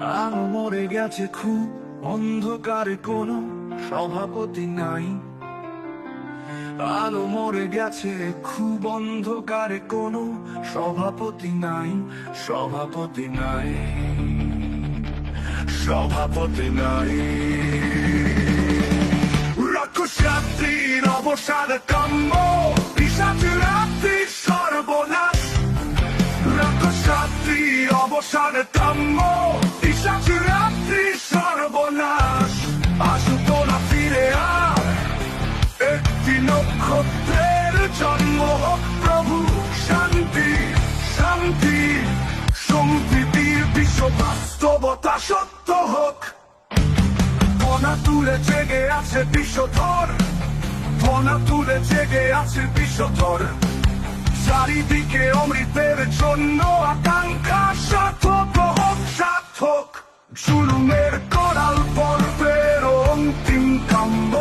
আলো মরে গেছে খুব অন্ধকারে, কোনো সভাপতি নাই। আলো মরে গেছে খুব অন্ধকারে, কোনো সভাপতি নাই সভাপতি নাই সভাপতি নাই। রাক্ষসাত্রীর অবসাদ কাম্য পিসাচি রাত্রি সর্বনাশ। রাক্ষসাত্রী অবসান কাম্য সত্য হোক। ফনা তুলে জেগে আছে বিশ্বধর। ফনা তুলে জেগে আছে বিশ্বধর। চারিদিকে অমৃতের জন্য আকাঙ্ক্ষা সার্থক হোক, সার্থক। জুলুমের করাল পর্বের অন্তিম কাম্য।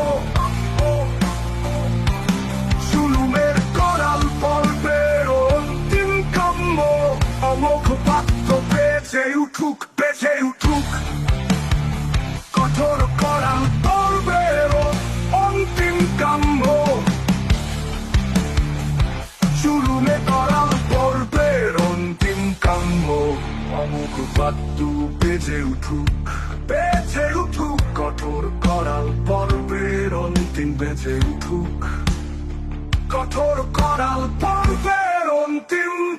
অমুক বাদ্যু বেজে উঠুক বেজে উঠুক, কঠোর করাল পর্বের অন্তিম বেজে উঠুক। কঠোর করাল পর্বের অন্তিম।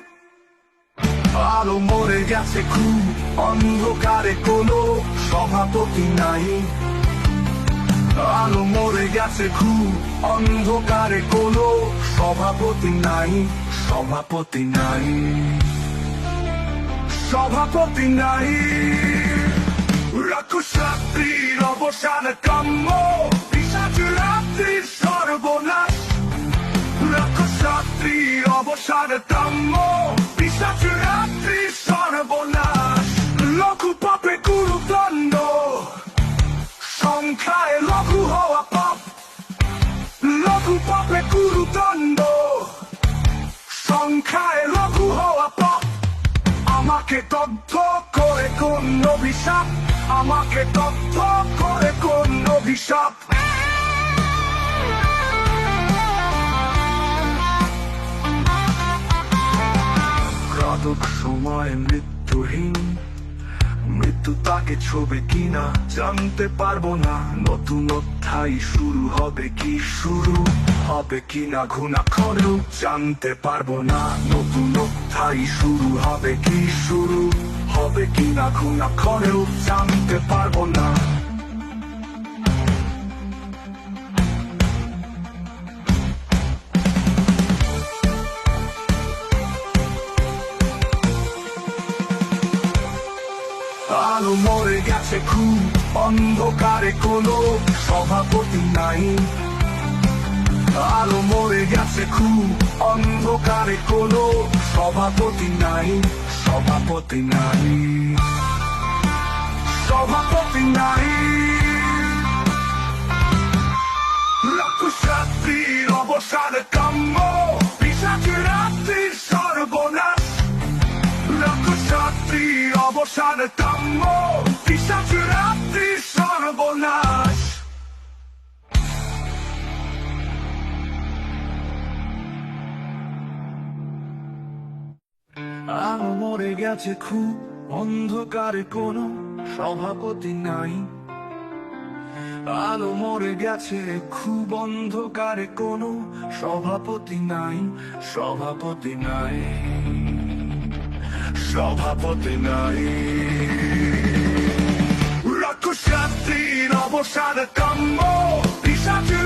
আলো মরে গেছে খুব, অন্ধকারে কোনো সভাপতি নাই। আলো মরে গেছে খুব, অন্ধকারে কোনো সভাপতি নাই সভাপতি নাই। সভাপতি নাই। রাক্ষসাত্রীর অবসান কাম্য। পিসাচি রাত্রির সর্বনাশ। রাক্ষসাত্রীর অবসান কাম্য। পিসাচি রাত্রির সর্বনাশ। লঘু পাপে গুরুদণ্ড সংখ্যায় লঘু হওয়া পাপ। লঘু পাপে গুরুদণ্ড সংখ্যায় আমাকে দগ্ধ করে কোন অভিশাপ? আমাকে দগ্ধ করে কোন অভিশাপ? সময় মৃত্যুহীন। মৃত্যু তাকে ছবে কিনা জানতে পারব না। নতুন অধ্যায় শুরু হবে কি শুরু? হবে কিনা ঘুণা করেও জানতে পারব না। নতুন অধ্যায় শুরু হবে কি শুরু? হবে কিনা ঘুনা করেও জানতে পারব না। গেছে খুব অন্ধকারে কোনো সভাপতি নাই। আলো মরে গেছে খুব অন্ধকারে কোনো সভাপতি নাই সভাপতি নাই। সভাপতি নাই। রাক্ষসাত্রীর অবসান কাম্য রাত্রির সর্বনাশ। রাক্ষসাত্রী অবসান কাম্য মরে গেছে খুব অন্ধকারে, কোনো সভাপতি নাই। আলো মরে গেছে, খুব অন্ধকারে, কোনো সভাপতি নাই। সভাপতি নাই। সভাপতি নাই। রাক্ষসাত্রীর অবসান কাম্য পিসাচি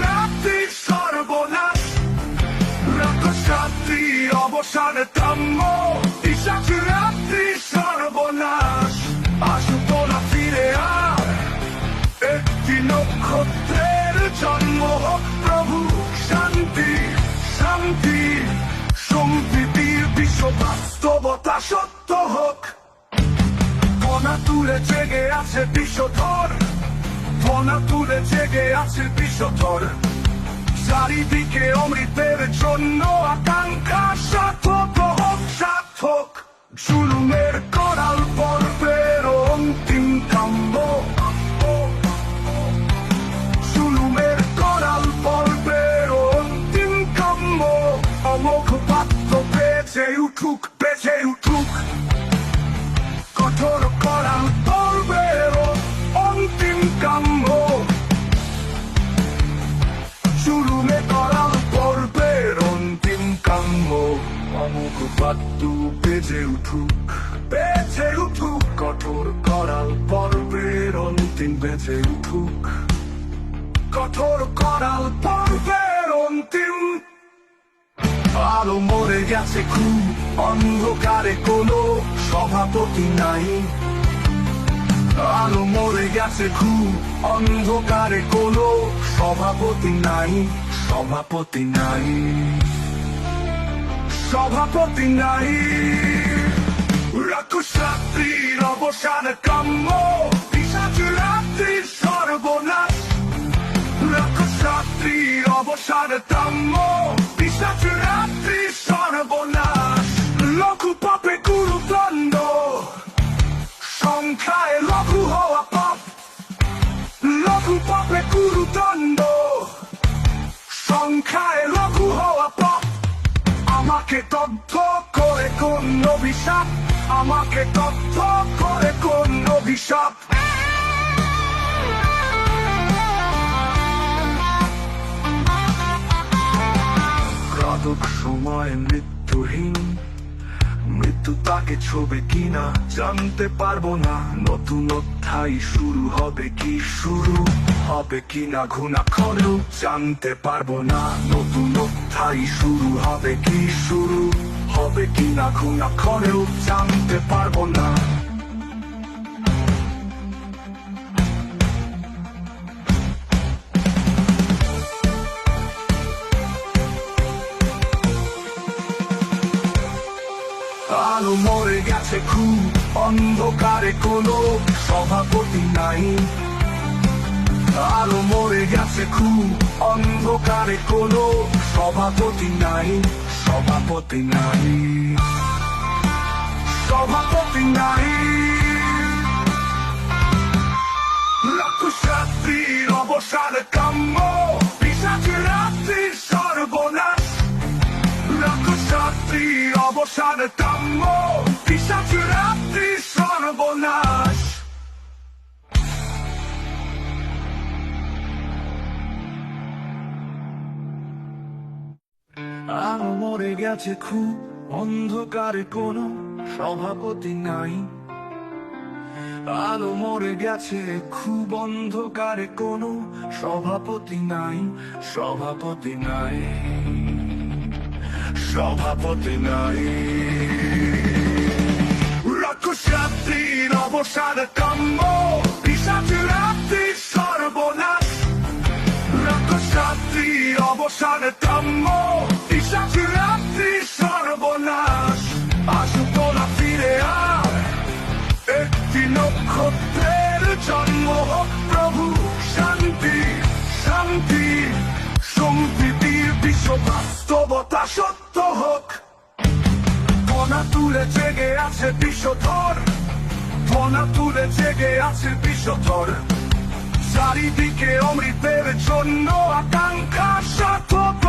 সর্বনাশ। অবসান কাম্য তুলে জেগে আছে বিশ্বধর ফনা তুলে জেগে আছে বিশ্বধর চারিদিকে অমৃতের জন্য আকাঙ্ক্ষা সার্থক হোক সার্থক জুলুমের করাল পর্বের উঠুক বেজে উঠুক, কঠোর করাল পর্বের অন্তিম বেজে উঠুক। কঠোর করাল পর্বের অন্তিম। আলো মরে গেছে খুব, অন্ধকারে কোনো সভাপতি নাই। আলো মরে গেছে খুব, অন্ধকারে কোনো সভাপতি নাই। সভাপতি নাই। সভাপতি নাই। রাক্ষসাত্রীর অবসান কাম্য। পিসাচু রাত্রির সর্বনাশ। রাক্ষসাত্রীর অবসান কাম্য। পিসাচু রাত্রির সর্বনাশ। লঘু পাপে গুরুদণ্ড সংখ্যায় লঘু হওয়া পাপ। লঘু পাপে গুরুদণ্ড সংখ্যায় লঘু হওয়া পাপ। আমাকে তথ্য করে কোন অভিশাপ? আমাকে তথ্য করে কোন অভিশাপ? সময় মৃত্যুহীন। মৃত্যু তাকে ছবে কিনা জানতে পারব না। নতুন অধ্যায় শুরু হবে কি শুরু হবে কিনা ঘুণা খরেও জানতে পারব না। নতুন অধ্যায় শুরু হবে কি শুরু হবে কিনা খরেও জানতে পারব না। আলো মরে গেছে খুব অন্ধকারে, কোনো সভাপতি নাই। আলো মরে গেছে খুব অন্ধকারে, কোনো সভাপতি নাই। সভাপতি নাই সভাপতি নাই রাক্ষসাত্রীর অবসান কাম্য পিসাচি রাত্রির সর্বনাশ রাক্ষসাত্রীর অবসান কাম্য মরে গেছে খুব অন্ধকারে, কোনো সভাপতি নাই। আলো মরে গেছে খুব অন্ধকারে, কোনো সভাপতি নাই সভাপতি নাই সভাপতি নাই। রাক্ষসাত্রীর অবসান কাম্য পিসাচুরাত্রির সর্বনাশ। রাক্ষসাত্রীর অবসান কাম্য পিসাচি রাত্রির সর্বনাশ আসু তোলা ফিরে আর একটি নক্ষত্রের জন্ম হোক প্রভু, শান্তি শান্তি। সম্প্রীতির বিশ্ব বাস্তবতা সত্য হোক। কণা তুলে জেগে আছে বিশ্বধর। কণা তুলে জেগে আছে বিশ্বধর। চারিদিকে অমৃতের জন্য আকাঙ্ক্ষা সার্থক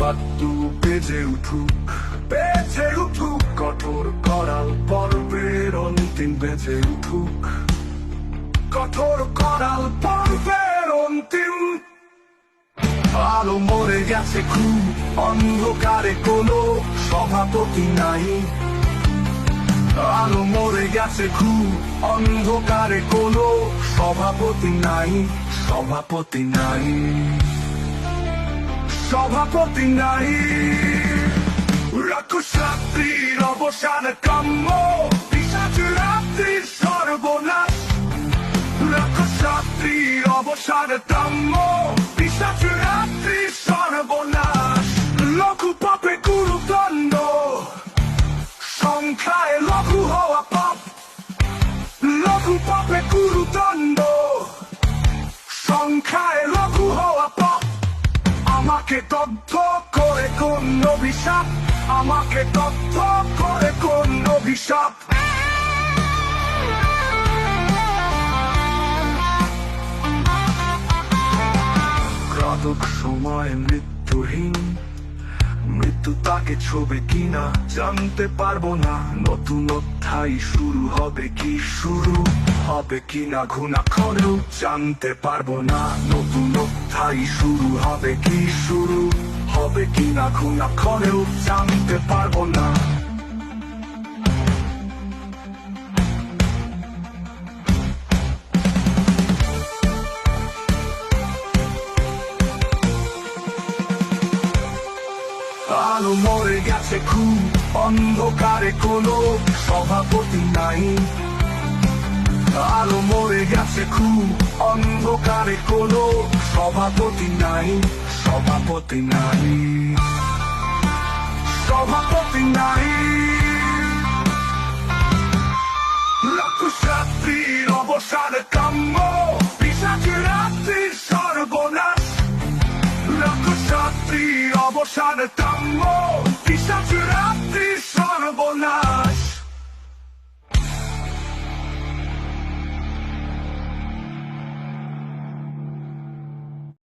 বাদ্যু বেজে উঠুক। বেজে উঠুক, কঠোর করাল পর্বের অন্তিম বেজে উঠুক। কঠোর করাল পর্বের অন্তিম। আলো মরে গেছে খুব, অন্ধকারে কোনো সভাপতি নাই। আলো মরে গেছে খুব, অন্ধকারে কোনো সভাপতি নাই সভাপতি নাই। সভাপতি নাই। রাক্ষসাত্রীর অবসান কাম্য। পিসাচু রাত্রির সর্বনাশ। রাক্ষসাত্রীর অবসান কাম্য। আমাকে দগ্ধ করে কোন অভিশাপ? আমাকে তথ্য করে কোন অভিশাপ? সময় মৃত্যুহীন। মৃত্যু তাকে ছবে কিনা জানতে পারব না। নতুন অধ্যায় শুরু হবে কি? শুরু হবে কিনা? ঘুণা করেও জানতে পারব না। নতুন অধ্যায় শুরু হবে কি? শুরু হবে কিনা? ঘুণা করেও জানতে পারব না। আলো মরে গেছে খুব, অন্ধকারে কোনো সভাপতি নাই। আলো মরে গেছে খুব, অন্ধকারে কোনো সভাপতি নাই সভাপতি নাই। সভাপতি নাই। লক্ষ্যসাত্রীর অবসান কাম্য পিসাচি রাত্রির সর্বনাশ। কাম্য পিসাচি রাত্রির সর্বনাশ